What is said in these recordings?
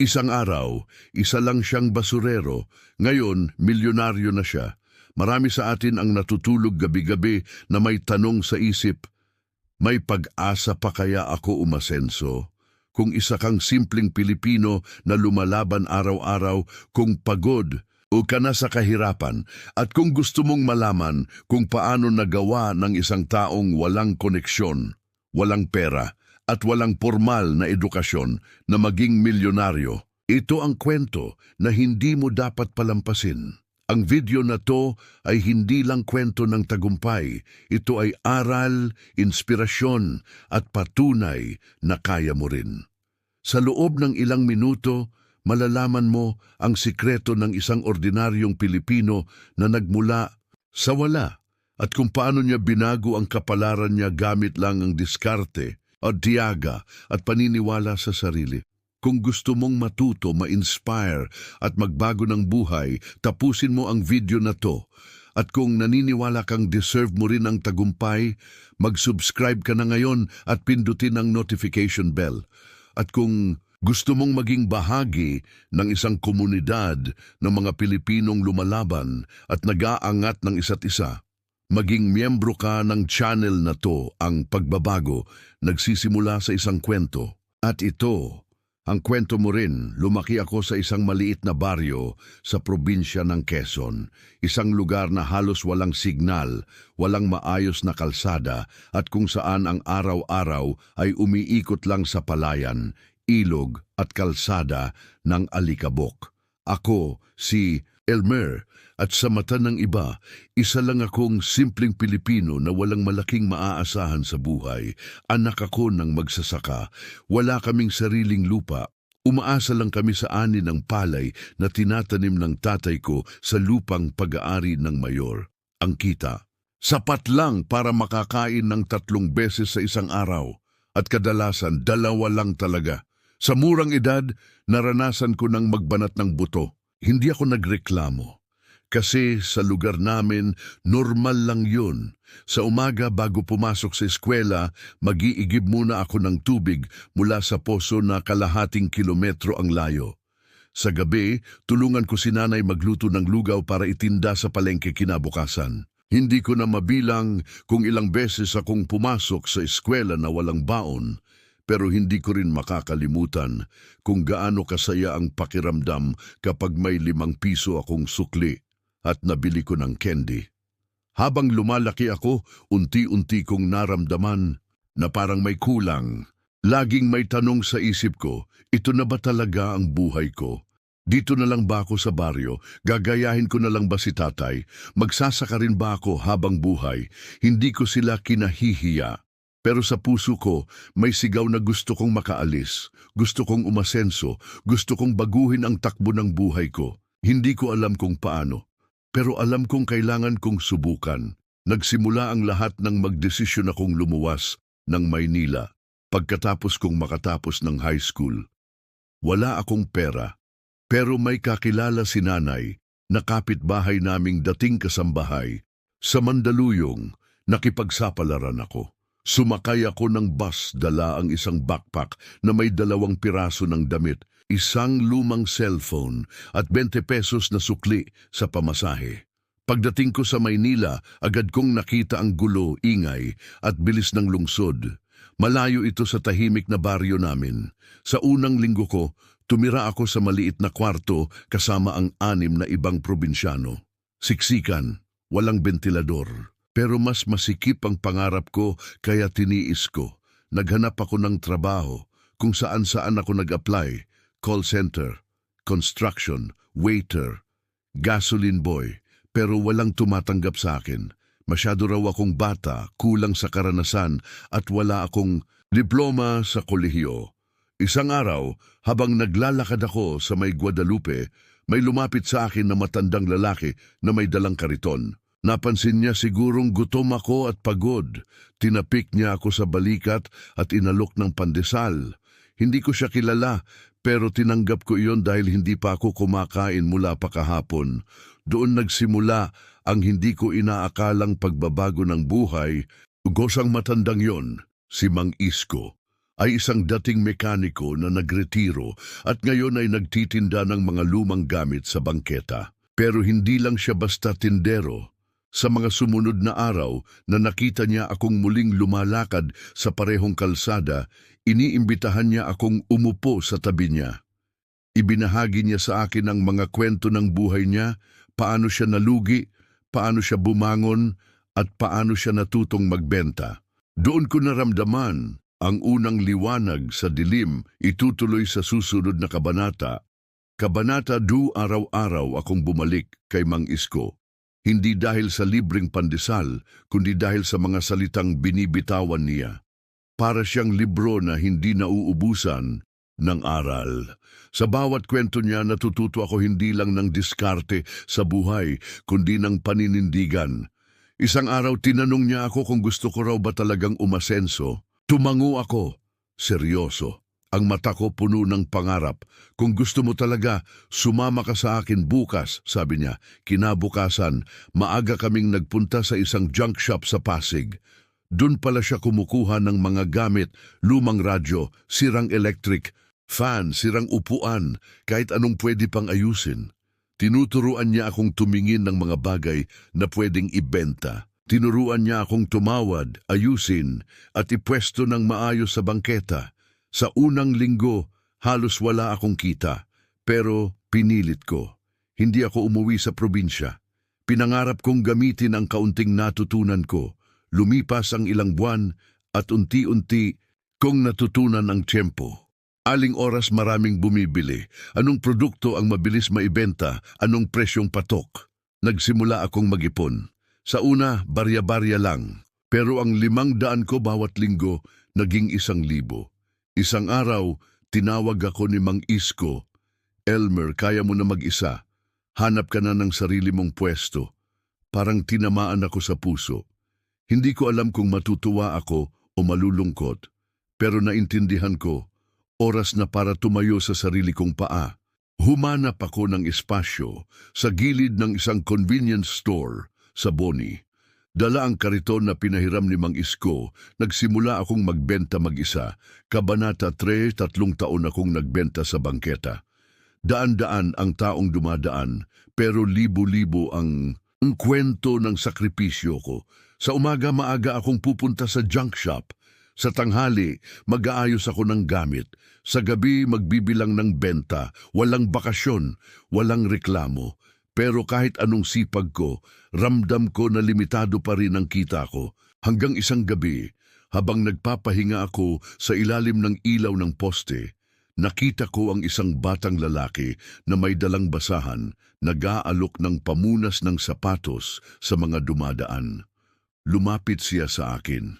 Isang araw, isa lang siyang basurero. Ngayon, milyonaryo na siya. Marami sa atin ang natutulog gabi-gabi na may tanong sa isip, may pag-asa pa kaya ako umasenso? Kung isa kang simpleng Pilipino na lumalaban araw-araw, kung pagod o ka na sa kahirapan, at kung gusto mong malaman kung paano nagawa ng isang taong walang koneksyon, walang pera, at walang formal na edukasyon na maging milyonaryo. Ito ang kwento na hindi mo dapat palampasin. Ang video na to ay hindi lang kwento ng tagumpay. Ito ay aral, inspirasyon at patunay na kaya mo rin. Sa loob ng ilang minuto, malalaman mo ang sikreto ng isang ordinaryong Pilipino na nagmula sa wala at kung paano niya binago ang kapalaran niya gamit lang ang diskarte o tiyaga at paniniwala sa sarili. Kung gusto mong matuto, ma-inspire at magbago ng buhay, tapusin mo ang video na to. At kung naniniwala kang deserve mo rin ang tagumpay, mag-subscribe ka na ngayon at pindutin ang notification bell. At kung gusto mong maging bahagi ng isang komunidad ng mga Pilipinong lumalaban at nag-aangat ng isa't isa, Maging miyembro ka ng channel na to, ang pagbabago, nagsisimula sa isang kwento. At ito, ang kwento mo rin, lumaki ako sa isang maliit na baryo sa probinsya ng Quezon. Isang lugar na halos walang signal, walang maayos na kalsada, at kung saan ang araw-araw ay umiikot lang sa palayan, ilog at kalsada ng alikabok. Ako, si Elmer, at sa mata ng iba, isa lang akong simpleng Pilipino na walang malaking maaasahan sa buhay. Anak ako ng magsasaka. Wala kaming sariling lupa. Umaasa lang kami sa ani ng palay na tinatanim ng tatay ko sa lupang pag-aari ng mayor. Ang kita, sapat lang para makakain ng tatlong beses sa isang araw. At kadalasan, dalawa lang talaga. Sa murang edad, naranasan ko ng magbanat ng buto. Hindi ako nagreklamo. Kasi sa lugar namin, normal lang yun. Sa umaga bago pumasok sa eskwela, mag-iigib muna ako ng tubig mula sa poso na kalahating kilometro ang layo. Sa gabi, tulungan ko si nanay magluto ng lugaw para itinda sa palengke kinabukasan. Hindi ko na mabilang kung ilang beses akong pumasok sa eskwela na walang baon, pero hindi ko rin makakalimutan kung gaano kasaya ang pakiramdam kapag may limang piso akong sukli at nabili ko ng candy. Habang lumalaki ako, unti-unti kong naramdaman na parang may kulang. Laging may tanong sa isip ko, ito na ba talaga ang buhay ko? Dito na lang ba ako sa baryo? Gagayahin ko na lang ba si tatay? Magsasaka rin ba ako habang buhay? Hindi ko sila kinahihiya. Pero sa puso ko, may sigaw na gusto kong makaalis. Gusto kong umasenso. Gusto kong baguhin ang takbo ng buhay ko. Hindi ko alam kung paano. Pero alam kong kailangan kong subukan. Nagsimula ang lahat ng magdesisyon akong lumuwas ng Maynila pagkatapos kong makatapos ng high school. Wala akong pera, pero may kakilala si nanay na kapitbahay naming dating kasambahay. Sa Mandaluyong, nakipagsapalaran ako. Sumakay ako ng bus dala ang isang backpack na may dalawang piraso ng damit isang lumang cellphone at 20 pesos na sukli sa pamasahe. Pagdating ko sa Maynila, agad kong nakita ang gulo, ingay at bilis ng lungsod. Malayo ito sa tahimik na baryo namin. Sa unang linggo ko, tumira ako sa maliit na kwarto kasama ang anim na ibang probinsyano. Siksikan, walang ventilador. Pero mas masikip ang pangarap ko kaya tiniis ko. Naghanap ako ng trabaho kung saan saan ako nag-apply call center, construction, waiter, gasoline boy, pero walang tumatanggap sa akin. Masyado raw akong bata, kulang sa karanasan at wala akong diploma sa kolehiyo. Isang araw, habang naglalakad ako sa may Guadalupe, may lumapit sa akin na matandang lalaki na may dalang kariton. Napansin niya sigurong gutom ako at pagod. Tinapik niya ako sa balikat at inalok ng pandesal. Hindi ko siya kilala pero tinanggap ko iyon dahil hindi pa ako kumakain mula pa kahapon. Doon nagsimula ang hindi ko inaakalang pagbabago ng buhay. Ugos ang matandang yon, si Mang Isko. ay isang dating mekaniko na nagretiro at ngayon ay nagtitinda ng mga lumang gamit sa bangketa. Pero hindi lang siya basta tindero. Sa mga sumunod na araw na nakita niya akong muling lumalakad sa parehong kalsada, iniimbitahan niya akong umupo sa tabi niya. Ibinahagi niya sa akin ang mga kwento ng buhay niya, paano siya nalugi, paano siya bumangon, at paano siya natutong magbenta. Doon ko naramdaman ang unang liwanag sa dilim itutuloy sa susunod na kabanata. Kabanata du araw-araw akong bumalik kay Mang Isko. Hindi dahil sa libreng pandesal, kundi dahil sa mga salitang binibitawan niya. Para siyang libro na hindi nauubusan ng aral. Sa bawat kwento niya natututo ako hindi lang ng diskarte sa buhay, kundi ng paninindigan. Isang araw tinanong niya ako kung gusto ko raw ba talagang umasenso. Tumango ako, seryoso. Ang mata ko puno ng pangarap. Kung gusto mo talaga, sumama ka sa akin bukas, sabi niya. Kinabukasan, maaga kaming nagpunta sa isang junk shop sa Pasig. Doon pala siya kumukuha ng mga gamit, lumang radyo, sirang electric, fan, sirang upuan, kahit anong pwede pang ayusin. Tinuturuan niya akong tumingin ng mga bagay na pwedeng ibenta. Tinuruan niya akong tumawad, ayusin, at ipwesto ng maayos sa bangketa. Sa unang linggo, halos wala akong kita. Pero pinilit ko. Hindi ako umuwi sa probinsya. Pinangarap kong gamitin ang kaunting natutunan ko. Lumipas ang ilang buwan at unti-unti kong natutunan ang tiyempo. Aling oras maraming bumibili, anong produkto ang mabilis maibenta, anong presyong patok. Nagsimula akong mag-ipon. Sa una, barya-barya lang. Pero ang limang daan ko bawat linggo, naging isang libo. Isang araw, tinawag ako ni Mang Isko. Elmer, kaya mo na mag-isa. Hanap ka na ng sarili mong pwesto. Parang tinamaan ako sa puso. Hindi ko alam kung matutuwa ako o malulungkot. Pero naintindihan ko, oras na para tumayo sa sarili kong paa. Humanap ako ng espasyo sa gilid ng isang convenience store sa Boni. Dala ang kariton na pinahiram ni Mang Isko, nagsimula akong magbenta mag-isa. Kabanata 3, tatlong taon akong nagbenta sa bangketa. Daan-daan ang taong dumadaan, pero libo-libo ang, ang kwento ng sakripisyo ko. Sa umaga maaga akong pupunta sa junk shop. Sa tanghali, mag-aayos ako ng gamit. Sa gabi, magbibilang ng benta. Walang bakasyon, walang reklamo. Pero kahit anong sipag ko, ramdam ko na limitado pa rin ang kita ko. Hanggang isang gabi, habang nagpapahinga ako sa ilalim ng ilaw ng poste, nakita ko ang isang batang lalaki na may dalang basahan, nag-aalok ng pamunas ng sapatos sa mga dumadaan. Lumapit siya sa akin.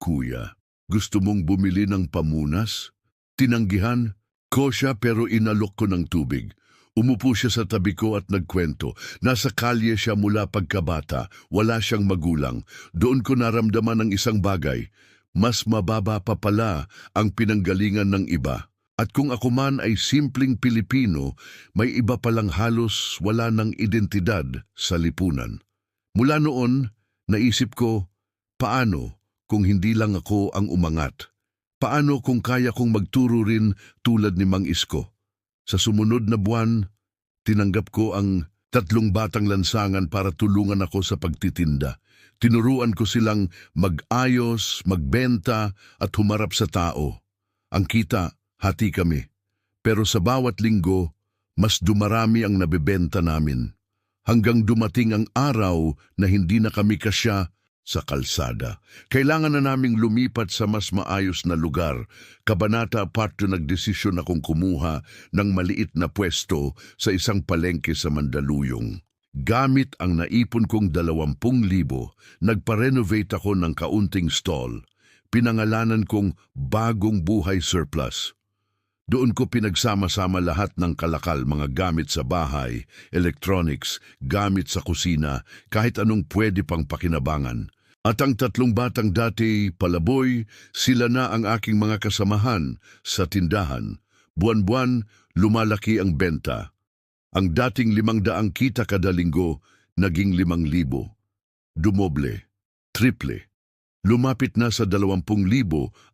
Kuya, gusto mong bumili ng pamunas? Tinanggihan ko siya pero inalok ko ng tubig. Umupo siya sa tabi ko at nagkwento. Nasa kalye siya mula pagkabata, wala siyang magulang. Doon ko naramdaman ang isang bagay. Mas mababa pa pala ang pinanggalingan ng iba. At kung ako man ay simpleng Pilipino, may iba palang halos wala ng identidad sa lipunan. Mula noon, naisip ko, paano kung hindi lang ako ang umangat? Paano kung kaya kong magturo rin tulad ni Mang Isko? Sa sumunod na buwan, tinanggap ko ang tatlong batang lansangan para tulungan ako sa pagtitinda. Tinuruan ko silang mag-ayos, magbenta at humarap sa tao. Ang kita, hati kami. Pero sa bawat linggo, mas dumarami ang nabebenta namin. Hanggang dumating ang araw na hindi na kami kasya sa kalsada. Kailangan na naming lumipat sa mas maayos na lugar. Kabanata na nagdesisyon akong kumuha ng maliit na pwesto sa isang palengke sa Mandaluyong. Gamit ang naipon kong dalawampung libo, nagpa-renovate ako ng kaunting stall. Pinangalanan kong Bagong Buhay Surplus. Doon ko pinagsama-sama lahat ng kalakal, mga gamit sa bahay, electronics, gamit sa kusina, kahit anong pwede pang pakinabangan. At ang tatlong batang dati, palaboy, sila na ang aking mga kasamahan sa tindahan. Buwan-buwan, lumalaki ang benta. Ang dating limang daang kita kada linggo, naging limang libo. Dumoble, triple. Lumapit na sa 20,000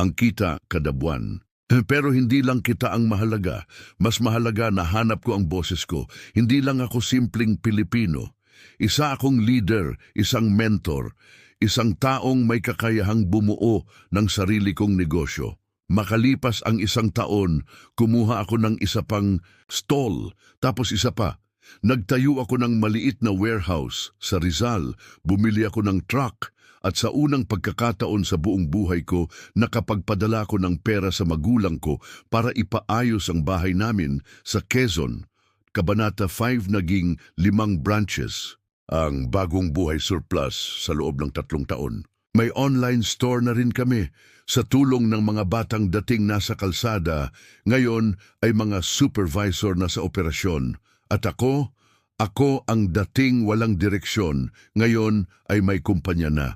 ang kita kada buwan. Pero hindi lang kita ang mahalaga. Mas mahalaga na hanap ko ang boses ko. Hindi lang ako simpleng Pilipino. Isa akong leader, isang mentor, isang taong may kakayahang bumuo ng sarili kong negosyo. Makalipas ang isang taon, kumuha ako ng isa pang stall, tapos isa pa. Nagtayo ako ng maliit na warehouse sa Rizal, bumili ako ng truck, at sa unang pagkakataon sa buong buhay ko, nakapagpadala ko ng pera sa magulang ko para ipaayos ang bahay namin sa Quezon. Kabanata 5 naging limang branches ang bagong buhay surplus sa loob ng tatlong taon. May online store na rin kami. Sa tulong ng mga batang dating nasa kalsada, ngayon ay mga supervisor na sa operasyon. At ako, ako ang dating walang direksyon, ngayon ay may kumpanya na.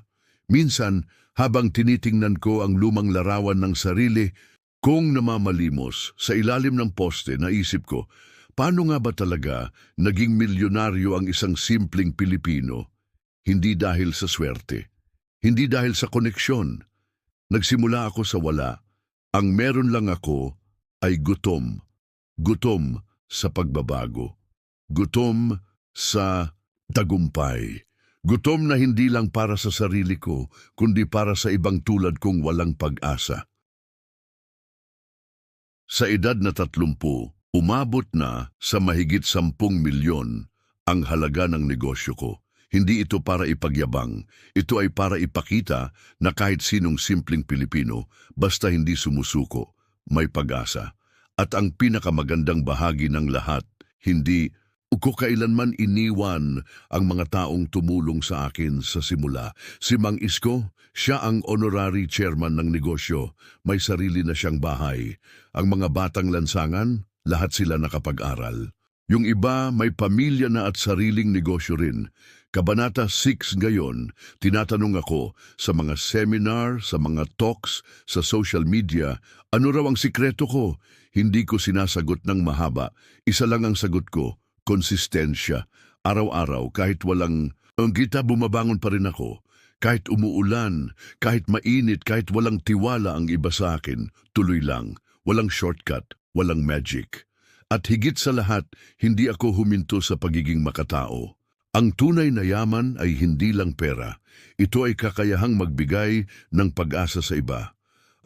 Minsan, habang tinitingnan ko ang lumang larawan ng sarili, kung namamalimos sa ilalim ng poste, naisip ko, paano nga ba talaga naging milyonaryo ang isang simpleng Pilipino? Hindi dahil sa swerte, hindi dahil sa koneksyon. Nagsimula ako sa wala. Ang meron lang ako ay gutom. Gutom sa pagbabago. Gutom sa tagumpay. Gutom na hindi lang para sa sarili ko, kundi para sa ibang tulad kong walang pag-asa. Sa edad na tatlumpu, umabot na sa mahigit sampung milyon ang halaga ng negosyo ko. Hindi ito para ipagyabang, ito ay para ipakita na kahit sinong simpleng Pilipino, basta hindi sumusuko, may pag-asa. At ang pinakamagandang bahagi ng lahat, hindi ko kailanman iniwan ang mga taong tumulong sa akin sa simula. Si Mang Isko, siya ang honorary chairman ng negosyo. May sarili na siyang bahay. Ang mga batang lansangan, lahat sila nakapag-aral. Yung iba may pamilya na at sariling negosyo rin. Kabanata 6 ngayon, tinatanong ako sa mga seminar, sa mga talks, sa social media, ano raw ang sikreto ko? Hindi ko sinasagot ng mahaba. Isa lang ang sagot ko, konsistensya. Araw-araw, kahit walang... Ang kita bumabangon pa rin ako. Kahit umuulan, kahit mainit, kahit walang tiwala ang iba sa akin, tuloy lang. Walang shortcut, walang magic. At higit sa lahat, hindi ako huminto sa pagiging makatao. Ang tunay na yaman ay hindi lang pera. Ito ay kakayahang magbigay ng pag-asa sa iba.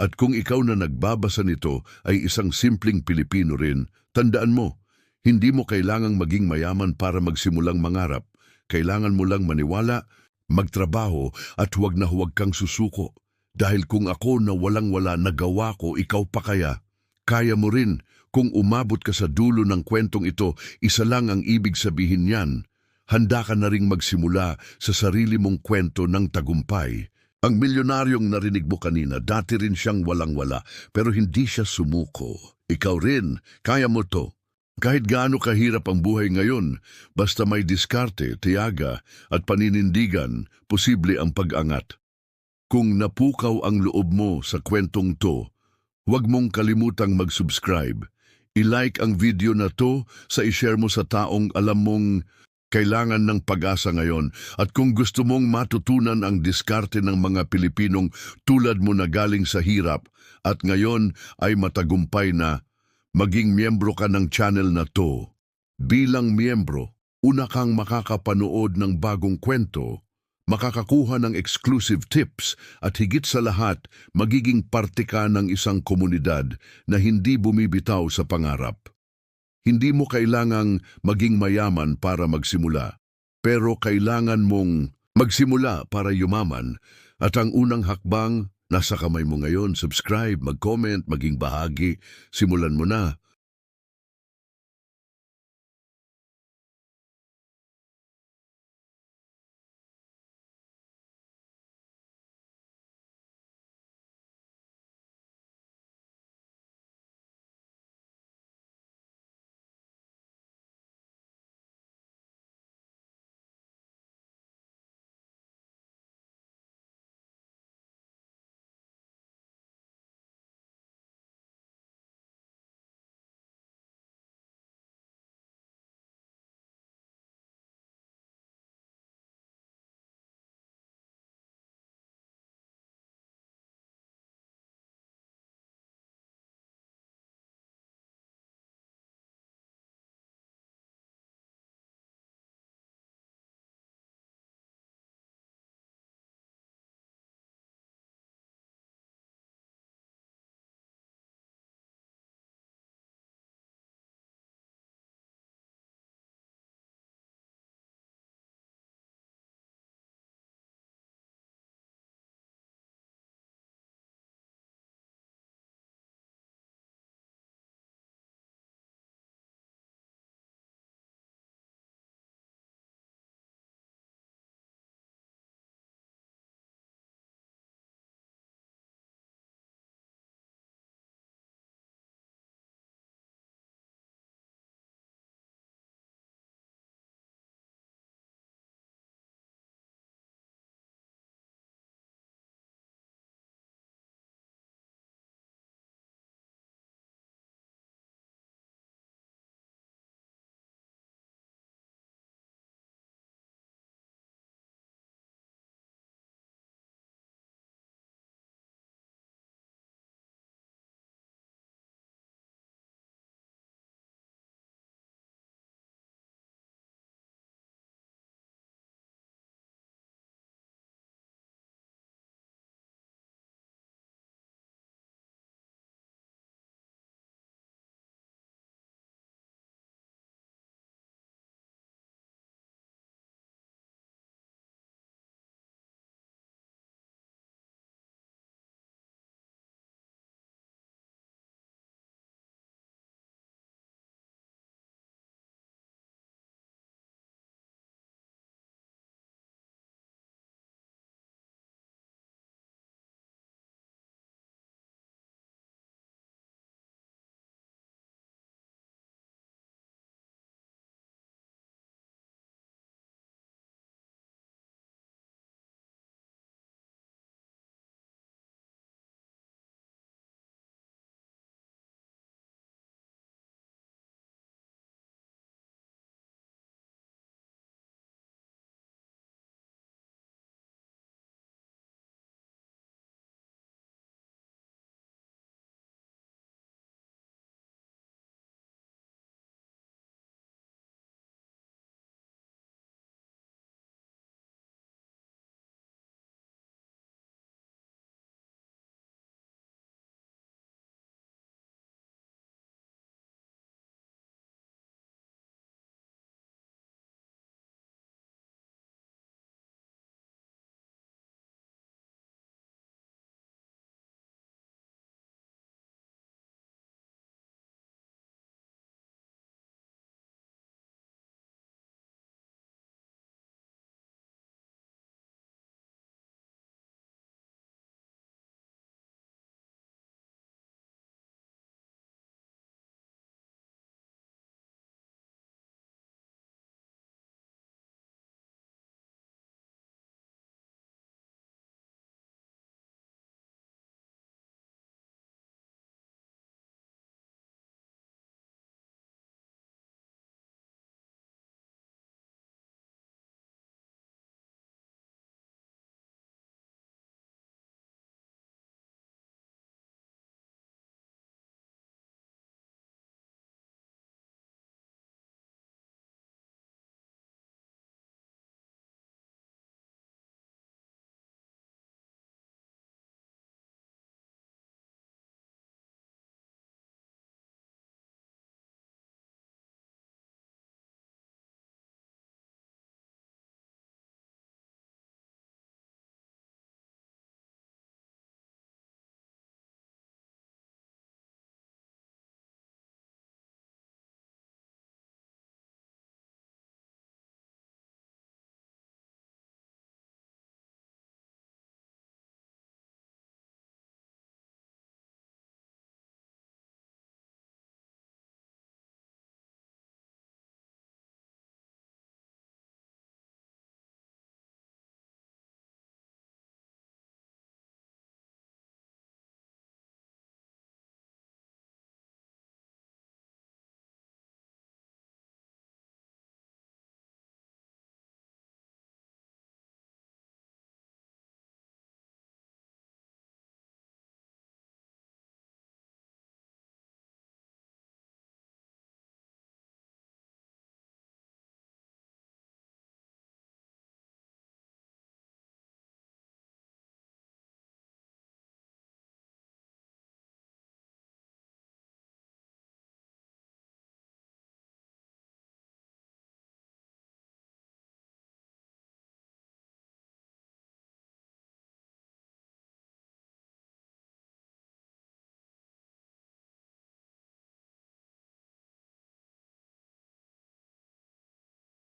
At kung ikaw na nagbabasa nito ay isang simpleng Pilipino rin, tandaan mo, hindi mo kailangang maging mayaman para magsimulang mangarap. Kailangan mo lang maniwala, magtrabaho at huwag na huwag kang susuko. Dahil kung ako na walang-wala nagawa ko, ikaw pa kaya? Kaya mo rin. Kung umabot ka sa dulo ng kwentong ito, isa lang ang ibig sabihin niyan. Handa ka na ring magsimula sa sarili mong kwento ng tagumpay. Ang milyonaryong narinig mo kanina, dati rin siyang walang-wala, pero hindi siya sumuko. Ikaw rin, kaya mo to. Kahit gaano kahirap ang buhay ngayon, basta may diskarte, tiyaga at paninindigan, posible ang pag-angat. Kung napukaw ang loob mo sa kwentong to, huwag mong kalimutang mag-subscribe. I-like ang video na to sa i-share mo sa taong alam mong kailangan ng pag-asa ngayon at kung gusto mong matutunan ang diskarte ng mga Pilipinong tulad mo na galing sa hirap at ngayon ay matagumpay na, maging miyembro ka ng channel na to. Bilang miyembro, una kang makakapanood ng bagong kwento, makakakuha ng exclusive tips at higit sa lahat, magiging parte ka ng isang komunidad na hindi bumibitaw sa pangarap. Hindi mo kailangang maging mayaman para magsimula, pero kailangan mong magsimula para yumaman at ang unang hakbang nasa kamay mo ngayon. Subscribe, mag-comment, maging bahagi. Simulan mo na.